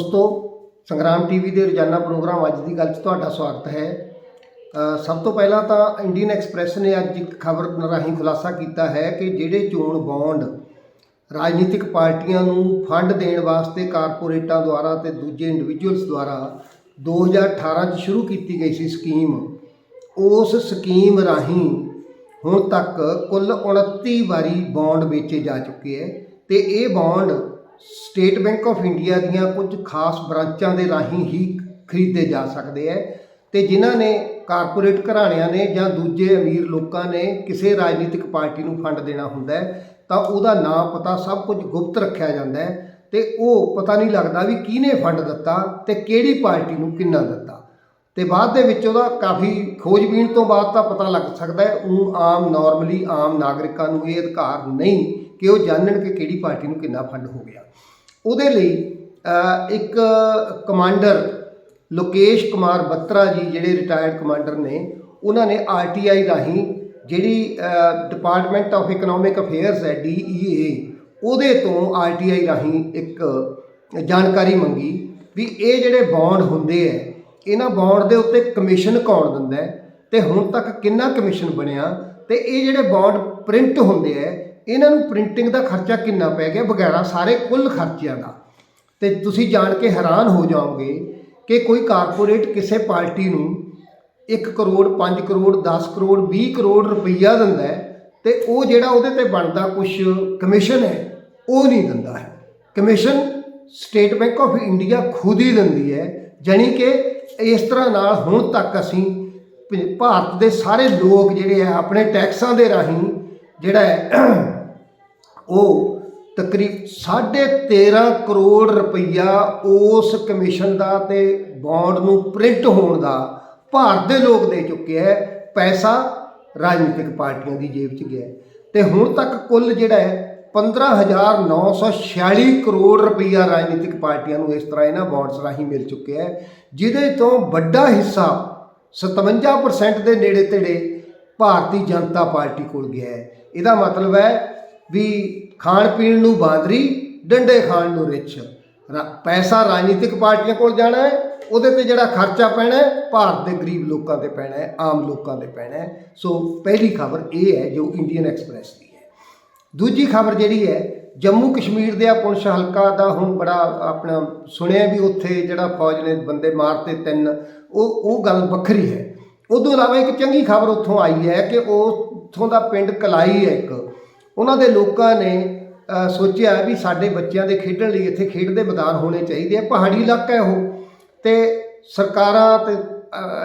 ਦੋਸਤੋ, ਸੰਗਰਾਮ ਟੀਵੀ ਦੇ ਰੋਜ਼ਾਨਾ ਪ੍ਰੋਗਰਾਮ ਅੱਜ ਦੀ ਗੱਲ 'ਚ ਤੁਹਾਡਾ ਸਵਾਗਤ ਹੈ। ਸਭ ਤੋਂ ਪਹਿਲਾਂ ਤਾਂ ਇੰਡੀਅਨ ਐਕਸਪ੍ਰੈਸ ਨੇ ਅੱਜ ਇੱਕ ਖਬਰ ਰਾਹੀਂ ਖੁਲਾਸਾ ਕੀਤਾ ਹੈ ਕਿ ਜਿਹੜੇ ਚੋਣ ਬੌਂਡ ਰਾਜਨੀਤਿਕ ਪਾਰਟੀਆਂ ਨੂੰ ਫੰਡ ਦੇਣ ਵਾਸਤੇ ਕਾਰਪੋਰੇਟਾਂ ਦੁਆਰਾ ਤੇ ਦੂਜੇ ਇੰਡੀਵਿਜੂਅਲਸ ਦੁਆਰਾ 2018 'ਚ ਸ਼ੁਰੂ ਕੀਤੀ ਗਈ ਸੀ ਸਕੀਮ, ਉਸ ਸਕੀਮ ਰਾਹੀਂ ਹੁਣ ਤੱਕ ਕੁੱਲ 29 ਵਾਰੀ ਬੌਂਡ ਵੇਚੇ ਜਾ ਚੁੱਕੇ ਹੈ ਤੇ ਇਹ bond State Bank of India ਦੀਆਂ ਕੁਝ ਖਾਸ ਬ੍ਰਾਂਚਾਂ ਦੇ ਰਾਹੀਂ ਹੀ ਖਰੀਦੇ ਜਾ ਸਕਦੇ ਹੈ ਤੇ ਜਿਨ੍ਹਾਂ ਨੇ ਕਾਰਪੋਰੇਟ ਘਰਾਣਿਆਂ ਨੇ ਜਾਂ ਦੂਜੇ ਅਮੀਰ ਲੋਕਾਂ ਨੇ ਕਿਸੇ ਰਾਜਨੀਤਿਕ ਪਾਰਟੀ ਨੂੰ ਫੰਡ ਦੇਣਾ ਹੁੰਦਾ ਹੈ ਤਾਂ ਉਹਦਾ ਨਾਂ ਪਤਾ ਸਭ ਕੁਝ ਗੁਪਤ ਰੱਖਿਆ ਜਾਂਦਾ ਹੈ ਤੇ ਉਹ ਪਤਾ ਨਹੀਂ ਲੱਗਦਾ ਵੀ ਕਿਹਨੇ ਫੰਡ ਦਿੱਤਾ ਤੇ ਕਿਹੜੀ ਪਾਰਟੀ ਨੂੰ ਕਿੰਨਾ ਦਿੱਤਾ। ਤੇ ਬਾਅਦ ਦੇ ਵਿੱਚ ਉਹਦਾ ਕਾਫੀ ਖੋਜਬੀਨ ਤੋਂ ਬਾਅਦ ਤਾਂ ਪਤਾ ਲੱਗ ਸਕਦਾ ਹੈ ਉਹ ਆਮ ਨਾਰਮਲੀ ਆਮ ਨਾਗਰਿਕਾਂ ਨੂੰ ਇਹ ਅਧਿਕਾਰ ਨਹੀਂ ਕਿ ਉਹ ਜਾਣਨ ਕਿ ਕਿਹੜੀ ਪਾਰਟੀ ਨੂੰ ਕਿੰਨਾ ਫੰਡ ਹੋ ਗਿਆ। ਉਹਦੇ ਲਈ ਇੱਕ ਕਮਾਂਡਰ ਲੋਕੇਸ਼ ਕੁਮਾਰ ਬੱਤਰਾ ਜੀ, ਜਿਹੜੇ ਰਿਟਾਇਰਡ ਕਮਾਂਡਰ ਨੇ, ਉਹਨਾਂ ਨੇ ਆਰਟੀਆਈ ਰਾਹੀਂ ਜਿਹੜੀ ਡਿਪਾਰਟਮੈਂਟ ਆਫ ਇਕਨੋਮਿਕ ਅਫੇਅਰਸ ਹੈ ਡੀਈਏ ਉਹਦੇ ਤੋਂ ਆਰਟੀਆਈ ਰਾਹੀਂ ਇੱਕ ਜਾਣਕਾਰੀ ਮੰਗੀ ਵੀ ਇਹ ਜਿਹੜੇ ਬੌਂਡ ਹੁੰਦੇ ਐ, ਇਹਨਾਂ ਬੌਂਡ ਦੇ ਉੱਤੇ ਕਮਿਸ਼ਨ ਕੌਣ ਦਿੰਦਾ ਹੈ ਤੇ ਹੁਣ ਤੱਕ ਕਿੰਨਾ ਕਮਿਸ਼ਨ ਬਣਿਆ, ਤੇ ਇਹ ਜਿਹੜੇ ਬੌਂਡ ਪ੍ਰਿੰਟ ਹੁੰਦੇ ਐ ਇਹਨਾਂ ਨੂੰ ਪ੍ਰਿੰਟਿੰਗ ਦਾ ਖਰਚਾ ਕਿੰਨਾ ਪੈ ਗਿਆ? ਵਗੈਰਾ ਸਾਰੇ ਕੁੱਲ ਖਰਚਿਆਂ ਦਾ। ਤੇ ਤੁਸੀਂ ਜਾਣ ਕੇ ਹੈਰਾਨ ਹੋ ਜਾਓਗੇ ਕਿ ਕੋਈ ਕਾਰਪੋਰੇਟ ਕਿਸੇ ਪਾਰਟੀ ਨੂੰ 1 ਕਰੋੜ 5 ਕਰੋੜ 10 ਕਰੋੜ 20 ਕਰੋੜ ਰੁਪਈਆ ਦਿੰਦਾ ਹੈ ਤੇ ਉਹ ਜਿਹੜਾ ਉਹਦੇ ਤੇ ਬਣਦਾ ਕੁਝ ਕਮਿਸ਼ਨ ਹੈ, ਉਹ ਨਹੀਂ ਦਿੰਦਾ ਹੈ। Commission State Bank of India ਖੁਦ ਹੀ ਦਿੰਦੀ ਹੈ। ਜਾਣੀ ਕਿ ਇਸ ਤਰ੍ਹਾਂ ਨਾਲ ਹੁਣ ਤੱਕ ਅਸੀਂ ਭ- ਭਾਰਤ ਦੇ ਸਾਰੇ ਲੋਕ ਜਿਹੜੇ ਆ, ਆਪਣੇ ਟੈਕਸਾਂ ਦੇ ਰਾਹੀਂ ਜਿਹੜਾ ਹੈ ਉਹ ਤਕਰੀਬ 13.5 ਕਰੋੜ ਰੁਪਈਆ ਉਸ ਕਮਿਸ਼ਨ ਦਾ ਤੇ ਬੌਂਡ ਨੂੰ ਪ੍ਰਿੰਟ ਹੋਣ ਦਾ ਭਾਰਤ ਦੇ ਲੋਕ ਦੇ ਚੁੱਕੇ ਹੈ, ਪੈਸਾ ਰਾਜਨੀਤਿਕ ਪਾਰਟੀਆਂ ਦੀ ਜੇਬ 'ਚ ਗਿਆ ਹੈ। ਤੇ ਹੁਣ ਤੱਕ ਕੁੱਲ ਜਿਹੜਾ ਹੈ 15946 ਕਰੋੜ ਰੁਪਈਆ ਰਾਜਨੀਤਿਕ ਪਾਰਟੀਆਂ ਨੂੰ ਇਸ ਤਰ੍ਹਾਂ ਇਹਨਾਂ ਬੌਂਡਸ ਰਾਹੀਂ ਮਿਲ ਚੁੱਕਿਆ ਹੈ, ਜਿਹਦੇ ਤੋਂ ਵੱਡਾ ਹਿੱਸਾ 57% ਦੇ ਨੇੜੇ ਤੇੜੇ ਭਾਰਤੀ ਜਨਤਾ ਪਾਰਟੀ ਕੋਲ ਗਿਆ ਹੈ ਇਹਦਾ ਮਤਲਬ ਹੈ ਵੀ ਖਾਣ ਪੀਣ ਨੂੰ ਬਾਂਦਰੀ, ਡੰਡੇ ਖਾਣ ਨੂੰ ਰਿੱਛ। ਰਾ- ਪੈਸਾ ਰਾਜਨੀਤਿਕ ਪਾਰਟੀਆਂ ਕੋਲ ਜਾਣਾ ਹੈ, ਉਹਦੇ ਤੇ ਜਿਹੜਾ ਖਰਚਾ ਪੈਣਾ ਭਾਰਤ ਦੇ ਗਰੀਬ ਲੋਕਾਂ ਤੇ ਪੈਣਾ ਹੈ, ਆਮ ਲੋਕਾਂ ਤੇ ਪੈਣਾ ਹੈ। ਸੋ ਪਹਿਲੀ ਖਬਰ ਇਹ ਹੈ ਜੋ ਇੰਡੀਅਨ ਐਕਸਪ੍ਰੈਸ ਦੀ ਹੈ। ਦੂਜੀ ਖਬਰ ਜਿਹੜੀ ਹੈ, ਜੰਮੂ ਕਸ਼ਮੀਰ ਦੇ ਆ ਪੁਲਿਸ ਹਲਕਾ ਦਾ ਹੁਣ ਬੜਾ ਆਪਣਾ ਸੁਣਿਆ ਵੀ ਉੱਥੇ ਜਿਹੜਾ ਫੌਜ ਨੇ ਬੰਦੇ ਮਾਰਤੇ ਤਿੰਨ, ਉਹ ਉਹ ਗੱਲ ਵੱਖਰੀ ਹੈ। ਉਦੋਂ ਇਲਾਵਾ ਇੱਕ ਚੰਗੀ ਖਬਰ ਉੱਥੋਂ ਆਈ ਹੈ ਕਿ ਉਹ ਉੱਥੋਂ ਦਾ ਪਿੰਡ ਕਲਾਈ ਹੈ ਇੱਕ। ਉਹਨਾਂ ਦੇ ਲੋਕਾਂ ਨੇ ਸੋਚਿਆ ਵੀ ਸਾਡੇ ਬੱਚਿਆਂ ਦੇ ਖੇਡਣ ਲਈ ਇੱਥੇ ਖੇਡ ਦੇ ਮੈਦਾਨ ਹੋਣੇ ਚਾਹੀਦੇ ਆ, ਪਹਾੜੀ ਇਲਾਕਾ ਹੈ ਉਹ। ਤੇ ਸਰਕਾਰਾਂ ਤੇ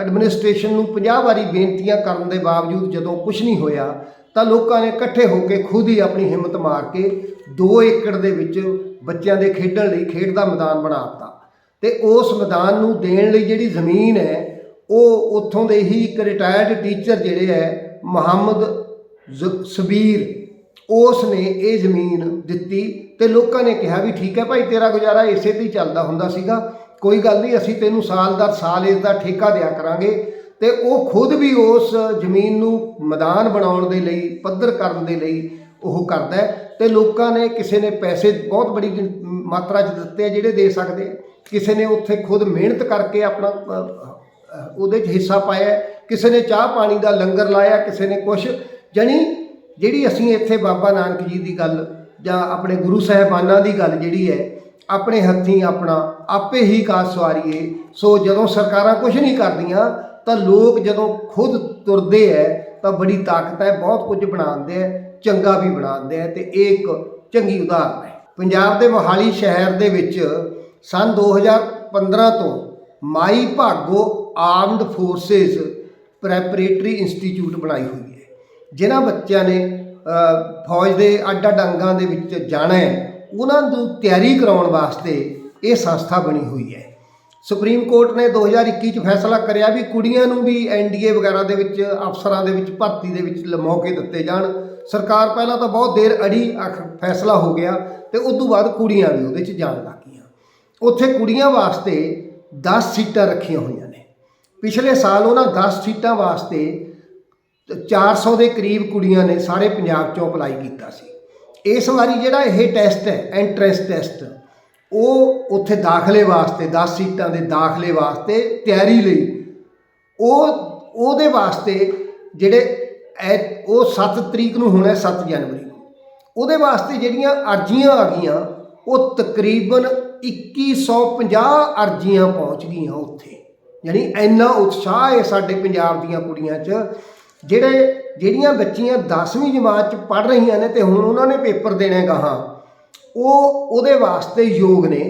ਐਡਮਿਨਿਸਟ੍ਰੇਸ਼ਨ ਨੂੰ 50 ਵਾਰੀ ਬੇਨਤੀਆਂ ਕਰਨ ਦੇ ਬਾਵਜੂਦ ਜਦੋਂ ਕੁਝ ਨਹੀਂ ਹੋਇਆ, ਤਾਂ ਲੋਕਾਂ ਨੇ ਇਕੱਠੇ ਹੋ ਕੇ ਖੁਦ ਹੀ ਆਪਣੀ ਹਿੰਮਤ ਮਾਰ ਕੇ 2 ਏਕੜ ਦੇ ਵਿੱਚ ਬੱਚਿਆਂ ਦੇ ਖੇਡਣ ਲਈ ਖੇਡ ਦਾ ਮੈਦਾਨ ਬਣਾ ਦਿੱਤਾ। ਤੇ ਉਸ ਮੈਦਾਨ ਨੂੰ ਦੇਣ ਲਈ ਜਿਹੜੀ ਜ਼ਮੀਨ ਹੈ, ਉਹ ਉੱਥੋਂ ਦੇ ਹੀ ਇੱਕ ਰਿਟਾਇਰਡ ਟੀਚਰ ਜਿਹੜੇ ਹੈ, ਮੁਹੰਮਦ ਜ਼- ਉਸ ਨੇ ਇਹ ਜ਼ਮੀਨ ਦਿੱਤੀ ਤੇ ਲੋਕਾਂ ਨੇ ਕਿਹਾ ਵੀ ਠੀਕ ਹੈ ਭਾਈ, ਤੇਰਾ ਗੁਜ਼ਾਰਾ ਇਸੇ ਤੇ ਹੀ ਚੱਲਦਾ ਹੁੰਦਾ ਸੀਗਾ। ਕੋਈ ਗੱਲ ਨਹੀਂ, ਅਸੀਂ ਤੈਨੂੰ ਸਾਲ ਦਰ ਸਾਲ ਇਸ ਦਾ ਠੇਕਾ ਦਿਆ ਕਰਾਂਗੇ ਤੇ ਉਹ ਖੁਦ ਵੀ ਉਸ ਜ਼ਮੀਨ ਨੂੰ ਮੈਦਾਨ ਬਣਾਉਣ ਦੇ ਲਈ, ਪੱਧਰ ਕਰਨ ਦੇ ਲਈ ਉਹ ਕਰਦਾ ਹੈ ਤੇ ਲੋਕਾਂ ਨੇ ਕਿਸੇ ਨੇ ਪੈਸੇ ਬਹੁਤ ਬੜੀ ਮਾਤਰਾ 'ਚ ਦਿੱਤੇ ਜਿਹੜੇ ਦੇ ਸਕਦੇ। ਕਿਸੇ ਨੇ ਉੱਥੇ ਖੁਦ ਮਿਹਨਤ ਕਰਕੇ ਆਪਣਾ ਉਹਦੇ 'ਚ ਹਿੱਸਾ ਪਾਇਆ ਕਿਸੇ ਨੇ ਚਾਹ ਪਾਣੀ ਦਾ ਲੰਗਰ ਲਾਇਆ, ਕਿਸੇ ਨੇ ਕੁਛ। ਜਾਣੀ ਜਿਹੜੀ ਅਸੀਂ ਇੱਥੇ ਬਾਬਾ ਨਾਨਕ ਜੀ ਦੀ ਗੱਲ ਜਾਂ ਆਪਣੇ ਗੁਰੂ ਸਾਹਿਬਾਨਾਂ ਦੀ ਗੱਲ ਜਿਹੜੀ ਹੈ, ਆਪਣੇ ਹੱਥੀਂ ਆਪਣਾ ਆਪੇ ਹੀ ਕਾਜ ਸਵਾਰੀਏ। ਸੋ ਜਦੋਂ ਸਰਕਾਰਾਂ ਕੁਝ ਨਹੀਂ ਕਰਦੀਆਂ, ਤਾਂ ਲੋਕ ਜਦੋਂ ਖੁਦ ਤੁਰਦੇ ਐ, ਤਾਂ ਬੜੀ ਤਾਕਤ ਹੈ ਬਹੁਤ ਕੁਝ ਬਣਾਉਂਦੇ ਐ, ਚੰਗਾ ਵੀ ਬਣਾਉਂਦੇ ਐ, ਤੇ ਇਹ ਇੱਕ ਚੰਗੀ ਉਦਾਹਰਨ ਹੈ ਪੰਜਾਬ ਦੇ ਮੋਹਾਲੀ ਸ਼ਹਿਰ ਦੇ ਵਿੱਚ ਸਨ 2015 ਤੋਂ Mai Bhago armed forces preparatory institute ਬਣਾਈ ਹੋਈ ਹੈ। ਜਿਨ੍ਹਾਂ ਬੱਚਿਆਂ ਨੇ ਫੌਜ ਦੇ ਅੱਡ ਅੱਡ ਅੰਗਾਂ ਦੇ ਵਿੱਚ ਜਾਣਾ ਹੈ, ਉਹਨਾਂ ਨੂੰ ਤਿਆਰੀ ਕਰਾਉਣ ਵਾਸਤੇ ਇਹ ਸੰਸਥਾ ਬਣੀ ਹੋਈ ਹੈ। ਸੁਪਰੀਮ ਕੋਰਟ ਨੇ 2021 ਚ ਫੈਸਲਾ ਕਰਿਆ ਵੀ ਕੁੜੀਆਂ ਨੂੰ ਵੀ ਐਨਡੀਏ ਵਗੈਰਾ ਦੇ ਵਿੱਚ, ਅਫਸਰਾਂ ਦੇ ਵਿੱਚ, ਭਰਤੀ ਦੇ ਵਿੱਚ ਲ- ਮੌਕੇ ਦਿੱਤੇ ਜਾਣ। ਸਰਕਾਰ ਪਹਿਲਾਂ ਤਾਂ ਬਹੁਤ ਦੇਰ ਅੜੀ ਅਖ- ਫੈਸਲਾ ਹੋ ਗਿਆ ਤੇ ਉਸ ਤੋਂ ਬਾਅਦ ਕੁੜੀਆਂ ਵੀ ਉਹਦੇ ਚ ਜਾਣ ਲੱਗ ਗਈਆਂ ਉੱਥੇ ਕੁੜੀਆਂ ਵਾਸਤੇ 10 ਸੀਟਾਂ ਰੱਖੀਆਂ ਹੋਈਆਂ ਨੇ। ਪਿਛਲੇ ਸਾਲ ਉਹਨਾਂ 10 ਸੀਟਾਂ ਵਾਸਤੇ 400 ਦੇ ਕਰੀਬ ਕੁੜੀਆਂ ਨੇ ਸਾਰੇ ਪੰਜਾਬ ਚੋਂ ਅਪਲਾਈ ਕੀਤਾ ਸੀ। ਇਸ ਵਾਰੀ ਜਿਹੜਾ ਇਹ ਟੈਸਟ ਹੈ, ਐਂਟਰੈਂਸ ਟੈਸਟ, ਉਹ ਉੱਥੇ ਦਾਖਲੇ ਵਾਸਤੇ 10 ਸੀਟਾਂ ਦੇ ਦਾਖਲੇ ਵਾਸਤੇ ਤਿਆਰੀ ਲਈ, ਉਹ, ਉਹਦੇ ਵਾਸਤੇ ਜਿਹੜੇ ਐ- ਉਹ 7 ਤਰੀਕ ਨੂੰ ਹੋਣਾ 7 ਜਨਵਰੀ ਨੂੰ। ਉਹਦੇ ਵਾਸਤੇ ਜਿਹੜੀਆਂ ਅਰਜ਼ੀਆਂ ਆ ਗਈਆਂ, ਉਹ ਤਕਰੀਬਨ 2150 ਅਰਜ਼ੀਆਂ ਪਹੁੰਚ ਗਈਆਂ ਉੱਥੇ। ਯਾਨੀ ਇੰਨਾ ਉਤਸ਼ਾਹ ਹੈ ਸਾਡੇ ਪੰਜਾਬ ਦੀਆਂ ਕੁੜੀਆਂ 'ਚ ਜਿਹੜੇ ਜਿਹੜੀਆਂ ਬੱਚੀਆਂ 10ਵੀਂ ਜਮਾਤ 'ਚ ਪੜ ਰਹੀਆਂ ਨੇ ਤੇ ਹੁਣ ਉਹਨਾਂ ਨੇ ਪੇਪਰ ਦੇਣੇ ਗਾਹਾਂ, ਉਹ ਉਹਦੇ ਵਾਸਤੇ ਯੋਗ ਨੇ।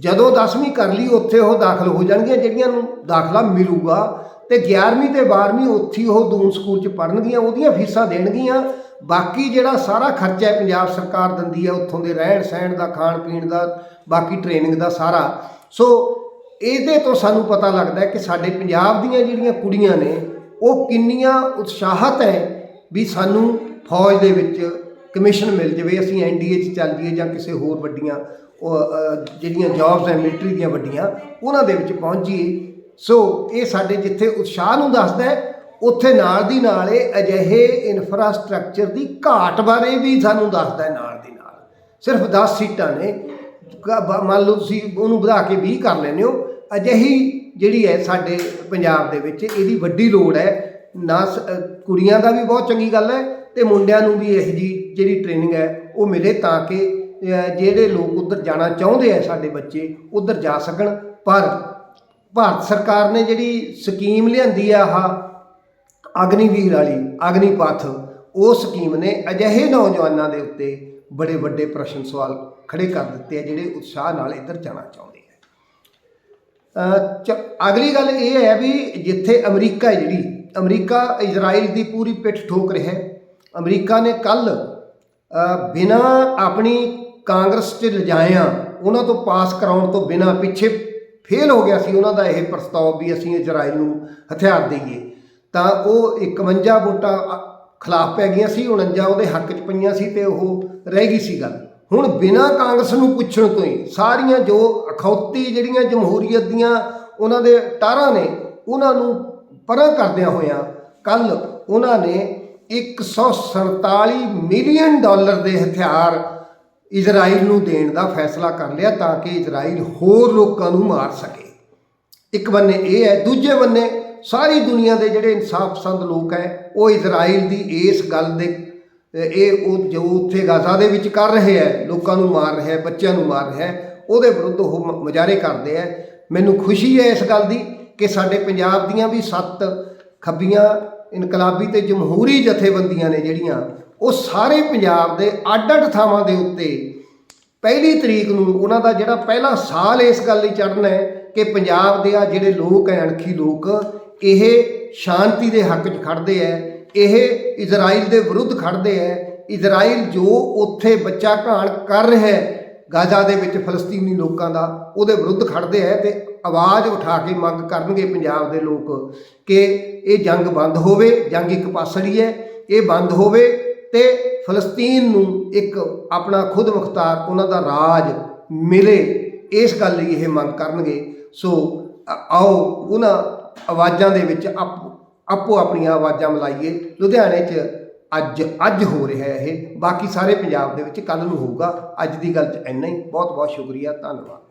ਜਦੋਂ 10ਵੀਂ ਕਰ ਲਈ, ਉੱਥੇ ਉਹ ਦਾਖਲ ਹੋ ਜਾਣਗੀਆਂ, ਜਿਹੜੀਆਂ ਨੂੰ ਦਾਖਲਾ ਮਿਲੂਗਾ। ਤੇ 11ਵੀਂ ਤੇ 12ਵੀਂ ਉੱਥੇ ਉਹ ਦੂਨ ਸਕੂਲ 'ਚ ਪੜਨਗੀਆਂ ਉਹਦੀਆਂ ਫੀਸਾਂ ਦੇਣਗੀਆਂ। ਬਾਕੀ ਜਿਹੜਾ ਸਾਰਾ ਖਰਚਾ ਹੈ ਪੰਜਾਬ ਸਰਕਾਰ ਦਿੰਦੀ ਹੈ ਉੱਥੋਂ ਦੇ ਰਹਿਣ ਸਹਿਣ ਦਾ, ਖਾਣ ਪੀਣ ਦਾ, ਬਾਕੀ ਟ੍ਰੇਨਿੰਗ ਦਾ ਸਾਰਾ। ਸੋ ਇਹਦੇ ਤੋਂ ਸਾਨੂੰ ਪਤਾ ਲੱਗਦਾ ਕਿ ਸਾਡੇ ਪੰਜਾਬ ਦੀਆਂ ਜਿਹੜੀਆਂ ਕੁੜੀਆਂ ਨੇ ਉਹ ਕਿੰਨੀਆਂ ਉਤਸ਼ਾਹਤ ਹੈ ਵੀ ਸਾਨੂੰ ਫੌਜ ਦੇ ਵਿੱਚ ਕਮਿਸ਼ਨ ਮਿਲ ਜਾਵੇ, ਅਸੀਂ ਐਨਡੀਏ 'ਚ ਚੱਲ ਜਾਈਏ ਜਾਂ ਕਿਸੇ ਹੋਰ ਵੱਡੀਆਂ ਜਿਹੜੀਆਂ ਜੌਬਸ ਹੈ ਮਿਲਟਰੀ ਦੀਆਂ ਵੱਡੀਆਂ, ਉਹਨਾਂ ਦੇ ਵਿੱਚ ਪਹੁੰਚ ਜਾਈਏ। ਸੋ ਇਹ ਸਾਡੇ ਜਿੱਥੇ ਉਤਸ਼ਾਹ ਨੂੰ ਦੱਸਦਾ ਹੈ, ਉੱਥੇ ਨਾਲ ਦੀ ਨਾਲ ਇਹ ਅਜਿਹੇ ਇਨਫਰਾਸਟ੍ਰਕਚਰ ਦੀ ਘਾਟ ਬਾਰੇ ਵੀ ਸਾਨੂੰ ਦੱਸਦਾ ਹੈ ਨਾਲ ਦੀ ਨਾਲ। ਸਿਰਫ 10 ਸੀਟਾਂ ਨੇ। ਕ- ਬ- ਮੰਨ ਲਓ ਤੁਸੀਂ ਉਹਨੂੰ ਵਧਾ ਕੇ 20 ਕਰ ਲੈਂਦੇ ਹੋ ਅਜਿਹੀ ਜਿਹੜੀ ਹੈ ਸਾਡੇ ਪੰਜਾਬ ਦੇ ਵਿੱਚ ਇਹਦੀ ਵੱਡੀ ਲੋੜ ਹੈ। ਨਾ ਸ- ਕੁੜੀਆਂ ਦਾ ਵੀ ਬਹੁਤ ਚੰਗੀ ਗੱਲ ਹੈ ਤੇ ਮੁੰਡਿਆਂ ਨੂੰ ਵੀ ਇਹ ਜੀ ਜਿਹੜੀ ਟ੍ਰੇਨਿੰਗ ਹੈ ਉਹ ਮਿਲੇ ਤਾਂ ਕਿ ਜਿਹੜੇ ਲੋਕ ਉੱਧਰ ਜਾਣਾ ਚਾਹੁੰਦੇ ਆ ਸਾਡੇ ਬੱਚੇ ਉੱਧਰ ਜਾ ਸਕਣ। ਪਰ ਭਾਰਤ ਸਰਕਾਰ ਨੇ ਜਿਹੜੀ ਸਕੀਮ ਲਿਆਂਦੀ ਆ ਆਹ ਅਗਨੀਵੀਰ ਵਾਲੀ, ਅਗਨੀਪਥ, ਉਹ ਸਕੀਮ ਨੇ ਅਜਿਹੇ ਨੌਜਵਾਨਾਂ ਦੇ ਉੱਤੇ ਬੜੇ ਵੱਡੇ ਪ੍ਰਸ਼ਨ ਸਵਾਲ ਖੜੇ ਕਰ ਦਿੱਤੇ ਆ ਜਿਹੜੇ ਉਤਸ਼ਾਹ ਨਾਲ ਇੱਧਰ ਜਾਣਾ ਚਾਹੁੰਦੇ ਅਗਲੀ ਗੱਲ ਇਹ ਹੈ ਵੀ ਜਿੱਥੇ ਅਮਰੀਕਾ ਹੈ ਜਿਹੜੀ, ਅਮਰੀਕਾ ਇਜ਼ਰਾਈਲ ਦੀ ਪੂਰੀ ਪਿੱਠ ਠੋਕ ਰਿਹਾ ਹੈ। ਅਮਰੀਕਾ ਨੇ ਕੱਲ ਬਿਨਾ ਆਪਣੀ ਕਾਂਗਰਸ 'ਚ ਲਿਜਾਇਆ, ਉਹਨਾਂ ਤੋਂ ਪਾਸ ਕਰਾਉਣ ਤੋਂ ਬਿਨਾ ਪਿੱਛੇ ਫੇਲ ਹੋ ਗਿਆ ਸੀ ਉਹਨਾਂ ਦਾ ਇਹ ਪ੍ਰਸਤਾਵ ਵੀ ਅਸੀਂ ਇਜ਼ਰਾਈਲ ਨੂੰ ਹਥਿਆਰ ਦੇਈਏ। ਤਾਂ ਉਹ 51 ਵੋਟਾਂ ਖਿਲਾਫ ਪੈ ਗਈਆਂ ਸੀ 49 ਉਹਦੇ ਹੱਕ 'ਚ ਪਈਆਂ ਸੀ ਤੇ ਉਹ ਰਹਿ ਗਈ ਸੀ ਗੱਲ। ਹੁਣ ਬਿਨਾਂ ਕਾਂਗਰਸ ਨੂੰ ਪੁੱਛਣ ਤੋਂ ਹੀ ਸਾਰੀਆਂ ਜੋ ਅਖੌਤੀ ਜਿਹੜੀਆਂ ਜਮਹੂਰੀਅਤ ਦੀਆਂ ਉਹਨਾਂ ਦੇ ਟਾਰਾਂ ਨੇ, ਉਹਨਾਂ ਨੂੰ ਪਰਾਂ ਕਰਦਿਆਂ ਹੋਇਆਂ ਕੱਲ ਉਹਨਾਂ ਨੇ 147 ਮਿਲੀਅਨ ਡਾਲਰ ਦੇ ਹਥਿਆਰ ਇਜ਼ਰਾਈਲ ਨੂੰ ਦੇਣ ਦਾ ਫੈਸਲਾ ਕਰ ਲਿਆ ਤਾਂ ਕਿ ਇਜ਼ਰਾਈਲ ਹੋਰ ਲੋਕਾਂ ਨੂੰ ਮਾਰ ਸਕੇ। ਇੱਕ ਬੰਨੇ ਇਹ ਹੈ, ਦੂਜੇ ਬੰਨੇ ਸਾਰੀ ਦੁਨੀਆ ਦੇ ਜਿਹੜੇ ਇਨਸਾਫ ਪਸੰਦ ਲੋਕ ਹੈ, ਉਹ ਇਜ਼ਰਾਈਲ ਦੀ ਇਸ ਗੱਲ ਦੇ ਇਹ ਉਹ ਜੋ ਉੱਥੇ ਗਾਜ਼ਾ ਦੇ ਵਿੱਚ ਕਰ ਰਹੇ ਹੈ, ਲੋਕਾਂ ਨੂੰ ਮਾਰ ਰਿਹਾ ਹੈ, ਬੱਚਿਆਂ ਨੂੰ ਮਾਰ ਰਿਹਾ ਹੈ, ਉਹਦੇ ਵਿਰੁੱਧ ਉਹ ਮ- ਮੁਜ਼ਾਹਰੇ ਕਰਦੇ ਹੈ। ਮੈਨੂੰ ਖੁਸ਼ੀ ਹੈ ਇਸ ਗੱਲ ਦੀ ਕਿ ਸਾਡੇ ਪੰਜਾਬ ਦੀਆਂ ਵੀ ਸੱਤ ਖੱਬੀਆਂ ਇਨਕਲਾਬੀ ਤੇ ਜਮਹੂਰੀ ਜਥੇਬੰਦੀਆਂ ਨੇ ਜਿਹੜੀਆਂ, ਉਹ ਸਾਰੇ ਪੰਜਾਬ ਦੇ ਅੱਡ-ਅੱਡ ਥਾਵਾਂ ਦੇ ਉੱਤੇ ਪਹਿਲੀ ਤਰੀਕ ਨੂੰ ਉਹਨਾਂ ਦਾ ਜਿਹੜਾ ਪਹਿਲਾ ਸਾਲ ਇਸ ਗੱਲ ਲਈ ਚੜ੍ਹਨਾ ਹੈ ਕਿ ਪੰਜਾਬ ਦੇ ਆ ਜਿਹੜੇ ਲੋਕ ਹੈ, ਅਣਖੀ ਲੋਕ, ਇਹ ਸ਼ਾਂਤੀ ਦੇ ਹੱਕ 'ਚ ਖੜਦੇ ਹੈ ਇਹ ਇਜ਼ਰਾਈਲ ਦੇ ਵਿਰੁੱਧ ਖੜਦੇ ਹੈ। ਇਜ਼ਰਾਈਲ ਜੋ ਉੱਥੇ ਬੱਚਾ ਘਾਣ ਕਰ ਰਿਹਾ ਹੈ, ਗਾਜ਼ਾ ਦੇ ਵਿੱਚ ਫਲਸਤੀਨੀ ਲੋਕਾਂ ਦਾ, ਉਹਦੇ ਵਿਰੁੱਧ ਖੜਦੇ ਹੈ ਤੇ ਆਵਾਜ਼ ਉਠਾ ਕੇ ਮੰਗ ਕਰਨਗੇ ਪੰਜਾਬ ਦੇ ਲੋਕ ਕਿ ਇਹ ਜੰਗ ਬੰਦ ਹੋਵੇ, ਜੰਗ ਇੱਕ ਪਾਸੜੀ ਹੈ, ਇਹ ਬੰਦ ਹੋਵੇ ਤੇ ਫਲਸਤੀਨ ਨੂੰ ਇੱਕ ਆਪਣਾ ਖੁਦ ਮੁਖਤਾਰ, ਉਹਨਾਂ ਦਾ ਰਾਜ ਮਿਲੇ, ਇਸ ਗੱਲ ਲਈ ਇਹ ਮੰਗ ਕਰਨਗੇ। ਸੋ ਆਓ ਉਹਨਾਂ ਆਵਾਜ਼ਾਂ ਦੇ ਵਿੱਚ ਆਪੋ ਆਪਣੀਆਂ ਆਵਾਜ਼ਾਂ ਮਿਲਾਈਏ। ਲੁਧਿਆਣੇ 'ਚ ਅੱਜ ਅੱਜ ਹੋ ਰਿਹਾ ਇਹ। ਬਾਕੀ ਸਾਰੇ ਪੰਜਾਬ ਦੇ ਵਿੱਚ ਕੱਲ ਨੂੰ ਹੋਊਗਾ। ਅੱਜ ਦੀ ਗੱਲ 'ਚ ਇੰਨਾ ਹੀ। ਬਹੁਤ ਬਹੁਤ ਸ਼ੁਕਰੀਆ। ਧੰਨਵਾਦ।